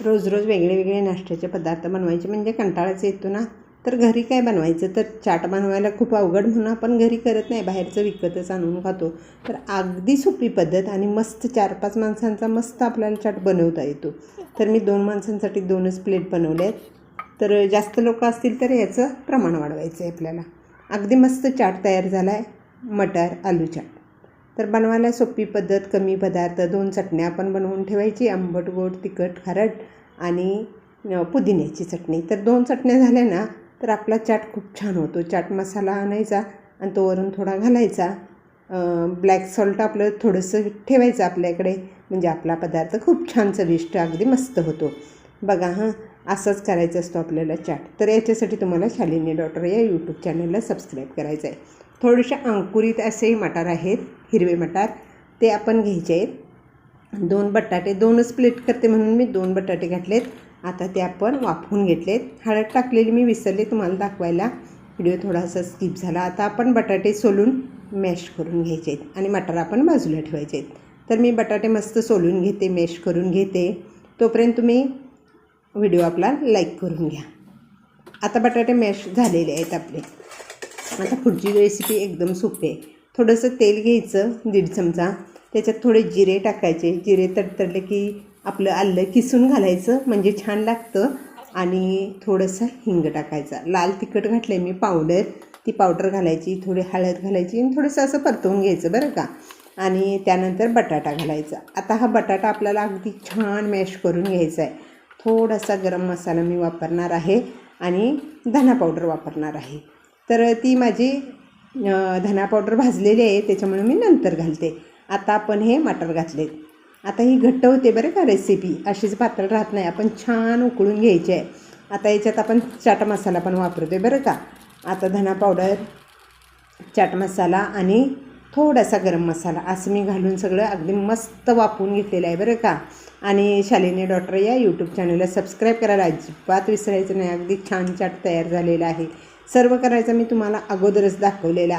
रोज रोज वेगळे वेगळे नाश्त्याचे पदार्थ बनवायचे. म्हणजे कंटाळाच येतो ना. तर घरी काय बनवायचं? तर चाट बनवायला खूप अवघड म्हणून आपण घरी करत नाही. बाहेरचं विकतच आणून खातो. तर अगदी सोपी पद्धत आणि मस्त चार पाच माणसांचा मस्त आपल्याला चाट बनवता येतो. तर मी दोन माणसांसाठी दोनच प्लेट बनवले आहेत. तर जास्त लोक असतील तर याचं प्रमाण वाढवायचं आहे आपल्याला. अगदी मस्त चाट तयार झाला आहे मटार आलू चाट. तर बनवायला सोपी पद्धत कमी पदार्थ दोन चटण्या आपण बनवून ठेवायची आंबट गोड तिखट खारट आणि पुदिन्याची चटणी. तर दोन चटण्या झाल्या ना तर आपला चाट खूप छान होतो. चाट मसाला आणायचा आणि तो वरून थोडा घालायचा. ब्लॅक सॉल्ट आपलं थोडंसं ठेवायचं आपल्याकडे. म्हणजे आपला पदार्थ खूप छान चविष्ट अगदी मस्त होतो. बघा हां असंच करायचं असतो आपल्याला चाट. तर याच्यासाठी तुम्हाला शालिनी डॉक्टर या यूट्यूब चॅनलला सबस्क्राईब करायचं आहे थोडेसे अंकुरित असे मटार आहेत हिरवे मटार. ते आपण घ्यायचे आहेत. दोन बटाटे दोनच प्लेट करते म्हणून मी दोन बटाटे घातलेत. आता ते आपण वाफवून घेतलेत. हळद टाकलेली मी विसरले तुम्हाला दाखवायला. व्हिडिओ थोडासा स्किप झाला. आता आपण बटाटे सोलून मॅश करून घ्यायचे आहेत आणि मटार आपण बाजूला ठेवायचे आहेत. तर मी बटाटे मस्त सोलून घेते मॅश करून घेते. तोपर्यंत तुम्ही व्हिडिओ आपला लाईक करून घ्या. आता बटाटे मॅश झालेले आहेत आपले. आता पुढची रेसिपी एकदम सोपी आहे. थोडंसं तेल घ्यायचं दीड चमचा. त्याच्यात थोडे जिरे टाकायचे. जिरे तडतडले की आपलं आलं किसून घालायचं. म्हणजे छान लागतं. आणि थोडंसं हिंग टाकायचा. लाल तिखट घातलं मी पावडर ती पावडर घालायची थोडी हळद घालायची आणि थोडंसं असं परतवून घ्यायचं बरं का. आणि त्यानंतर बटाटा घालायचा. आता हा बटाटा आपल्याला अगदी छान मॅश करून घ्यायचा आहे. थोडासा गरम मसाला मी वापरणार आहे आणि धना पावडर वापरणार आहे. तर ती माझी धना पावडर भाजलेली आहे त्याच्यामुळे मी नंतर घालते. आता आपण हे मटर घातले आता ही घट्ट होते बरं का रेसिपी अशीच पातळ राहत नाही. आपण छान उकळून घ्यायची आहे. आता याच्यात आपण चाट मसाला पण वापरतो बरं का. आता धना पावडर चाट मसाला आणि थोडासा गरम मसाला. असं मी घालून सगळं अगदी मस्त वापरून घेतलेलं आहे बरं का. आणि शालिनी डॉक्टर या यूट्यूब चॅनलला सबस्क्राईब करायला अजिबात विसरायचं नाही. अगदी छान चाट तयार झालेला आहे. सर्व करायचं मी तुम्हाला अगोदरच दाखवलेलं